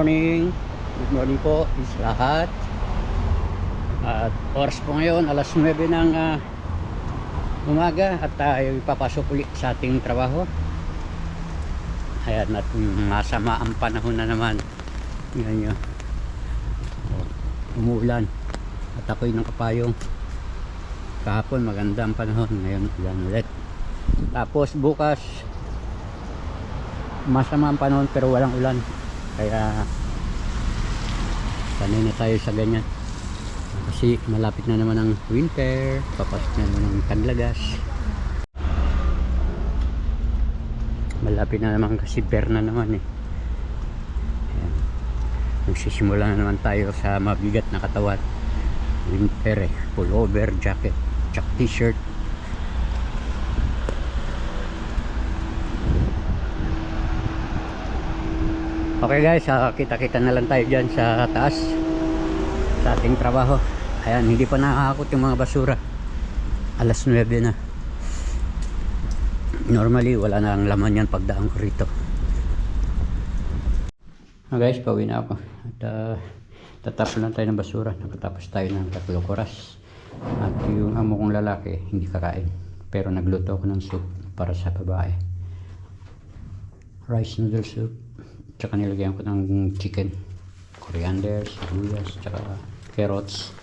Morning. Good morning po is lahat. At oras po ngayon alas 9 ng ah, umaga at tayo ipapasok ulit sa ating trabaho. Ayan at masama ang panahon na naman. Yan nyo. Umuulan. At ako'y ng kapayong. Kahapon maganda ang panahon. Ngayon ulan ulit. Tapos bukas masama ang panahon pero walang ulan kaya sanay na tayo sa ganyan. Kasi malapit na naman ang winter papasok na naman ang taglagas malapit na naman kasi ber na naman eh. Ayan. nagsisimula na naman tayo sa mabigat na katawan. Winter eh pullover, jacket, t-shirt Okay guys, ah, kita-kita na lang tayo dyan sa taas sa ating trabaho. Ayan, hindi pa nakakakot yung mga basura. Alas 9 na. Normally, wala na ang laman yan pagdaan ko rito. Ah, guys, pauwi na ako. At uh, tatapos lang tayo ng basura. Nakatapos tayo ng tatlong oras. At yung amo kong lalaki, hindi kakain. Pero nagluto ako ng soup para sa babae. Rice noodle soup. Tsaka nilagyan ko ng chicken. Coriander, sibuyas, tsaka carrots.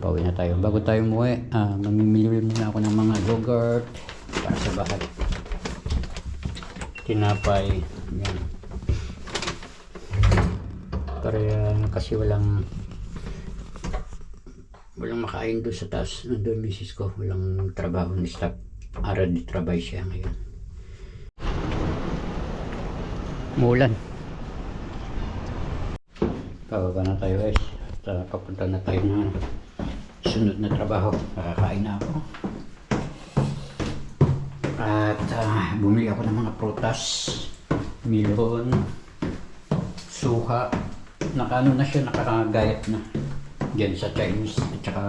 Pauwi na tayo. Bago tayo umuwi, ah, mamimili muna ako ng mga yogurt para sa bahay. Tinapay. Yan. Yan, kasi walang walang makain doon sa taas. Nandun misis ko. Walang trabaho ni staff. Ara di trabaho siya ngayon. Mulan. Pababa na tayo guys. At uh, papunta na tayo ng sunod na trabaho. Nakakain na ako. At ah, bumili ako ng mga prutas. Milon. Suha. Nakaano na siya, nakagayat na. Diyan sa Chinese. At saka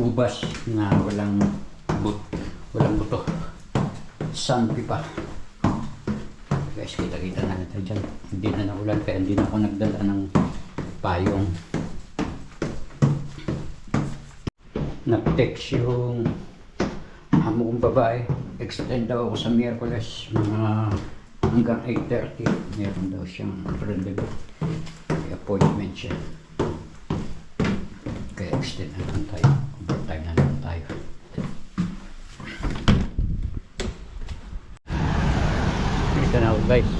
ubas na walang but, walang buto. Sanpi pa guys kita kita na natin dyan. Hindi na naulan kaya hindi na ako nagdala ng payong. Nag-text yung amo kong babae. Extend daw ako sa Miyerkules mga hanggang 8.30 meron daw siyang rendezvous. May appointment siya. Kaya extend na naman tayo. Overtime na naman tayo Dito na ako guys.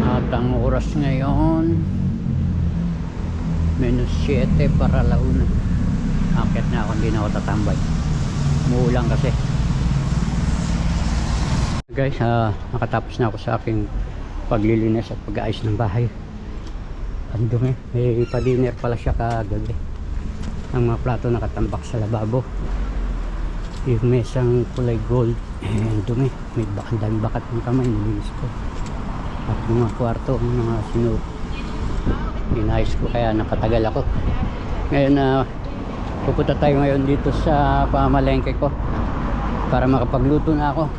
At ang oras ngayon minus 7 para launa. Akit na ako, hindi na ako tatambay. Umuulan kasi. Guys, ah, nakatapos na ako sa aking paglilinis at pag-aayos ng bahay. Ang dumi. May pa-dinner pala siya kagabi. Ang mga plato nakatambak sa lababo. Yung mesang kulay gold. Ang dumi. May bak ang daming bakat ng kamay. Nilinis ko. At mga kwarto, mga sinu inayos ko kaya napatagal ako. Ngayon na pupunta tayo ngayon dito sa pamalengke ko para makapagluto na ako.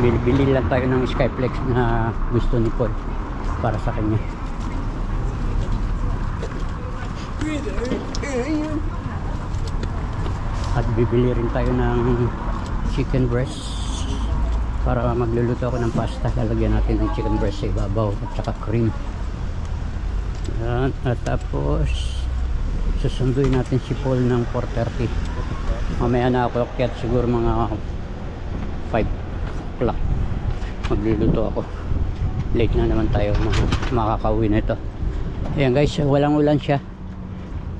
Bili-bili lang tayo ng Skyflex na gusto ni Paul para sa kanya. Bibili rin tayo ng chicken breast para magluluto ako ng pasta. Lalagyan natin ng chicken breast sa ibabaw at saka cream. Yan. At tapos susunduin natin si Paul ng 4.30. Mamaya na ako kaya siguro mga 5 o'clock. Magluluto ako. Late na naman tayo mak- makakauwi na ito. Ayan guys, walang ulan siya.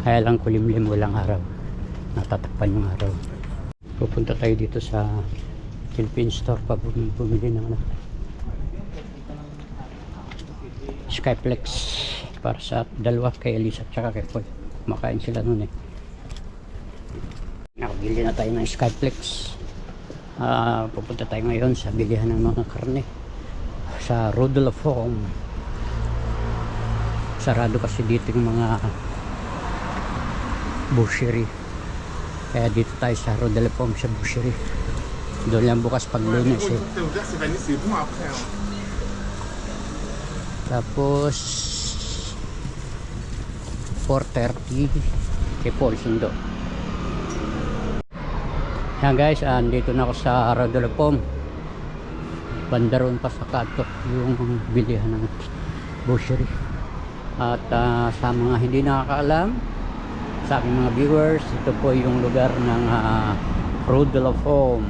Kaya lang kulimlim walang araw. Natatakpan yung araw. Pupunta tayo dito sa Philippine Store pa bumili, ng ano. Skyflex para sa dalawa kay Elisa at saka kay Paul. Makain sila nun eh. Nakabili na tayo ng Skyflex. Ah, pupunta tayo ngayon sa bilihan ng mga karne sa Rodolfo Home. Sarado kasi dito yung mga butchery. Kaya dito tayo sa Rodolfo Home sa butchery. Doon lang bukas pag lunes eh. Tapos 4.30 kay Paul Sundo. Yan guys, andito na ako sa Radolopong. Bandaron pa sa Kato yung bilihan ng grocery. At ah, sa mga hindi nakakaalam, sa aking mga viewers, ito po yung lugar ng uh, Rodolopong.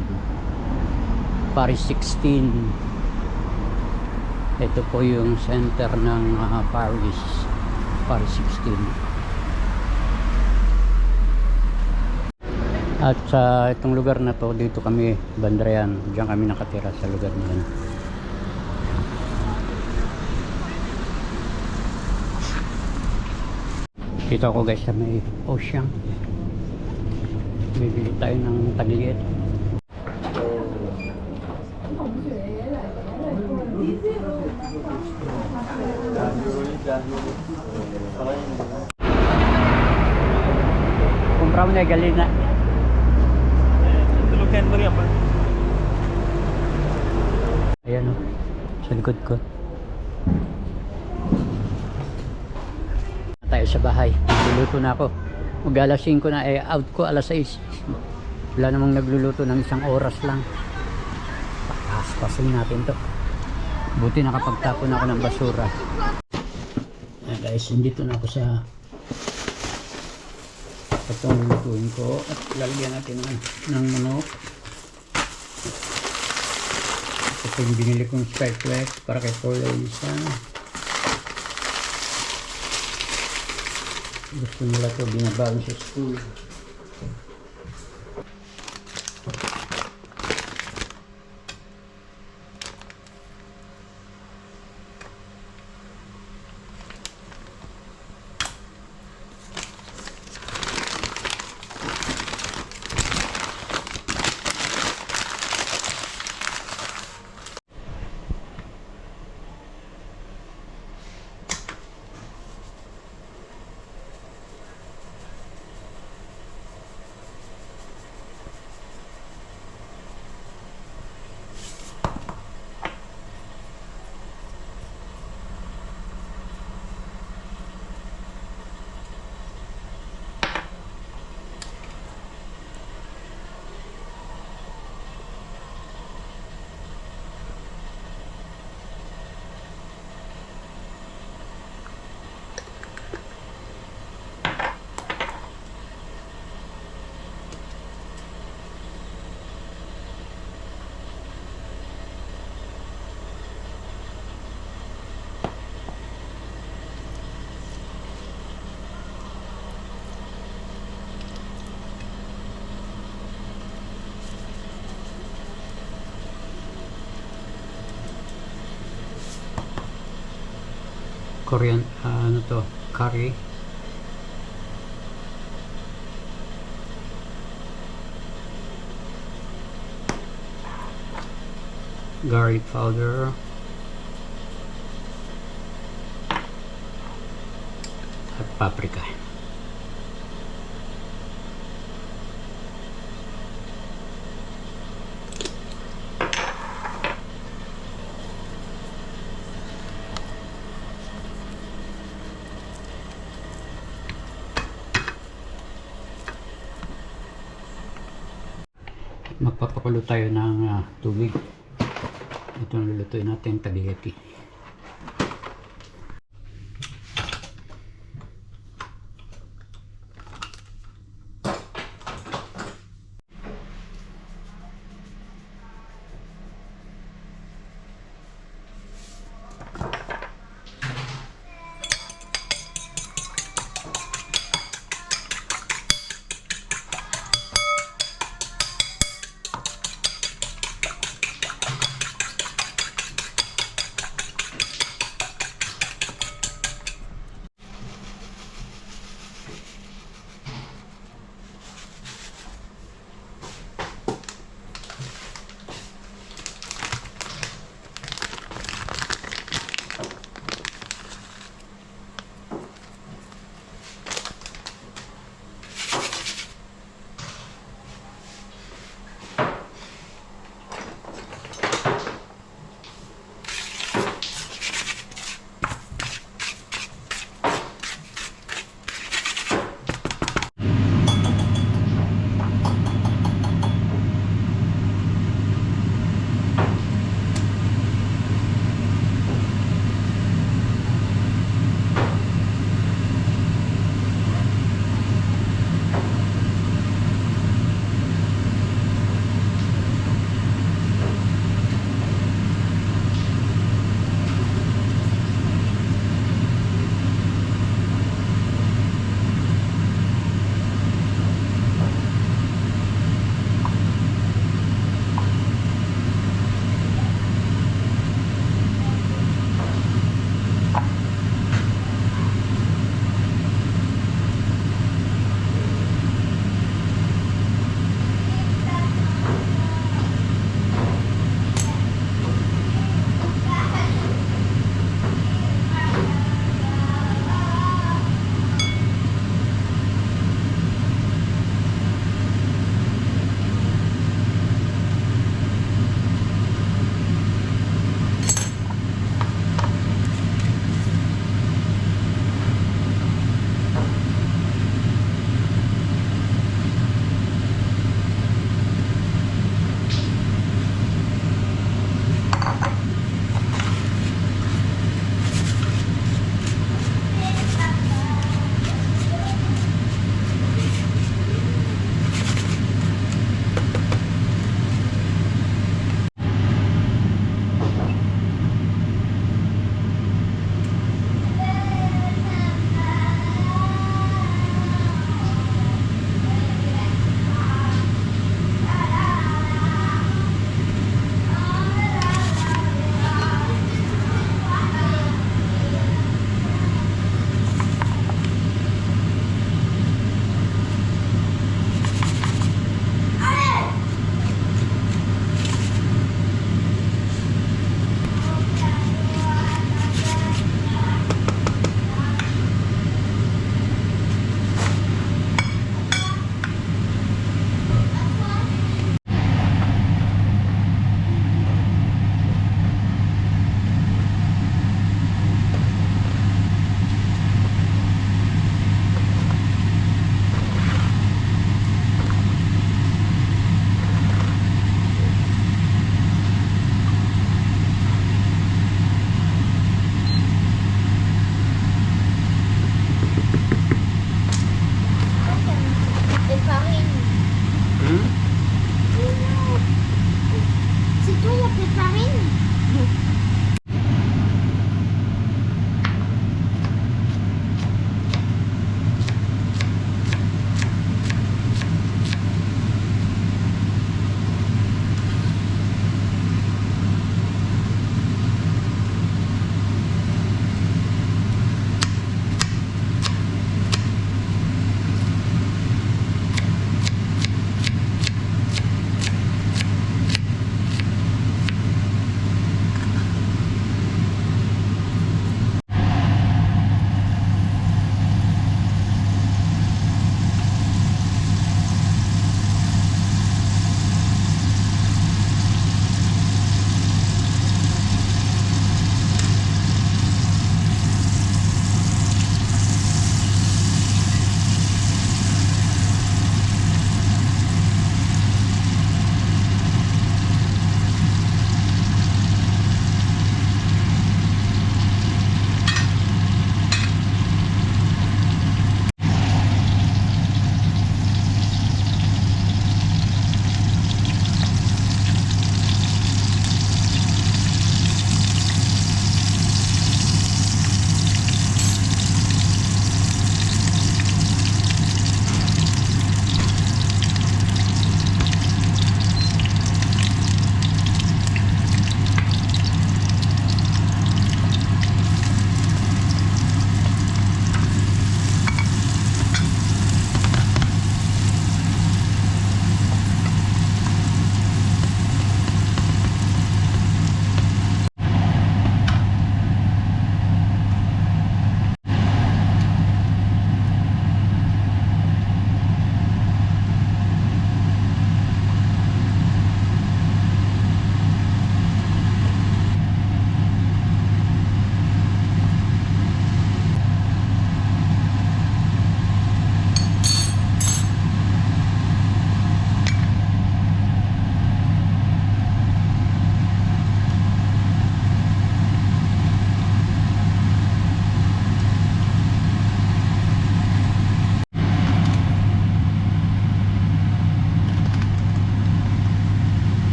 Paris 16 ito po yung center ng ah, Paris Paris 16 at sa itong lugar na to dito kami Bandrayan diyan kami nakatira sa lugar na yan dito ako guys sa may ocean bibili tayo ng tagliet Compramos na galina. Ayan o. Sa likod ko. Na tayo sa bahay. Luluto na ako. Mag alas 5 na eh. Out ko alas 6. Wala namang nagluluto ng isang oras lang. Pakaspasin natin to. Buti nakapagtapon ako ng basura. Ayan guys, nandito na ako sa itong lutuin ko at lalagyan natin ng, ng manok ito yung binili kong Skyflex para kay Paul Elisa gusto nila to binabago sa school Korean ah, ano to curry. Garlic powder. At paprika magpapakulo tayo ng ah, tubig. Ito ang lulutuin natin tagliati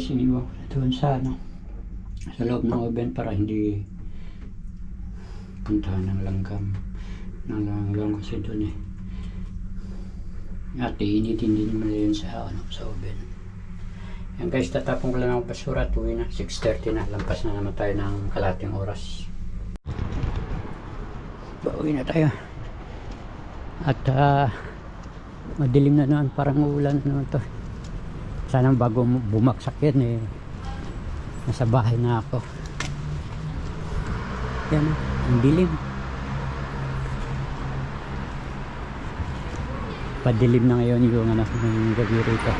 guys, iniwan ko na doon sa ano, sa loob ng oven para hindi puntahan ng langgam. Ng langgam kasi doon eh. At iinitin din mo yun sa, ano, sa oven. Yan guys, tatapon ko lang ang basura. Tuwi na, 6.30 na. Lampas na naman tayo ng kalating oras. Pauwi na tayo. At ah, madilim na naman. Parang uulan na naman to. Sana bago bumagsak yan eh. Nasa bahay na ako. Yan, ang dilim. Padilim na ngayon yung ano, ng gabi rito.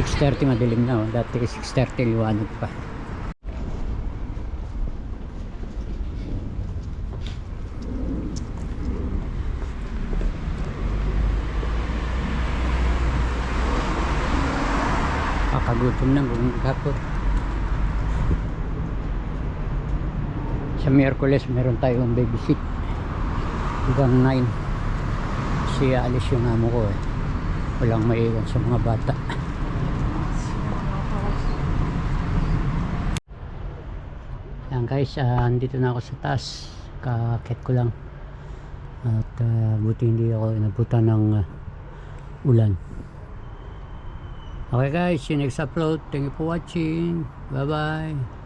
6.30 madilim na oh. Dati 6.30 liwanag pa. Kakagutom na buong hapon. Sa Miyerkules meron tayong babysit. Hanggang 9. Kasi alis yung amo ko eh. Walang maiwan sa mga bata. Yan guys, ah, andito na ako sa taas. Kakit ko lang. At ah, buti hindi ako inabutan ng ah, ulan. Okay guys, see you next upload. Thank you for watching. Bye bye.